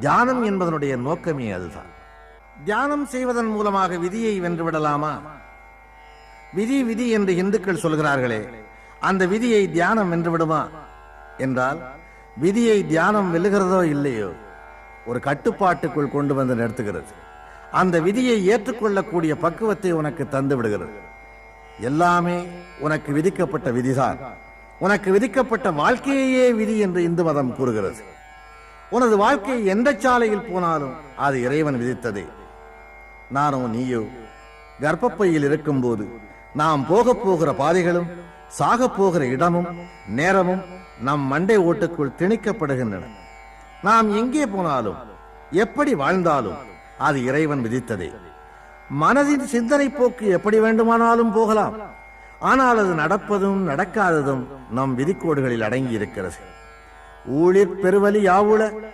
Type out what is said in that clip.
தியானம் என்பதனுடைய நோக்கமே அதுதான். தியானம் செய்வதன் மூலமாக விதியை வென்று விடலாமா? விதி விதி என்று இந்துக்கள் சொல்கிறார்களே அந்த விதியை தியானம் வென்று விடுமா? என்றால் விதியை தியானம் வெல்லுகிறதோ இல்லையோ ஒரு கட்டுப்பாட்டுக்குள் கொண்டு வந்து நிறுத்துகிறது. அந்த விதியை ஏற்றுக்கொள்ளக்கூடிய பக்குவத்தை உனக்கு தந்து விடுகிறது. எல்லாமே உனக்கு விதிக்கப்பட்ட விதிதான். உனக்கு விதிக்கப்பட்ட வாழ்க்கையே விதி என்று இந்து மதம் கூறுகிறது. உனது வாழ்க்கை எந்த சாலையில் போனாலும் அது இறைவன் விதித்ததே. நானோ நீயோ கர்ப்பப்பையில் இருக்கும்போது நாம் போகப் போகிற பாதைகளும் சாகப் போகிற இடமும் நேரமும் நம் மண்டை ஓட்டுக்குள் திணிக்கப்படுகின்றன. நாம் எங்கே போனாலும் எப்படி வாழ்ந்தாலும் அது இறைவன் விதித்ததே. மனதின் சிந்தனை போக்கு எப்படி வேண்டுமானாலும் போகலாம். ஆனால் அது நடப்பதும் நடக்காததும் நம் விதிக்கோடுகளில் அடங்கி இருக்கிறது ஊழிற் பெருவலி யாவுள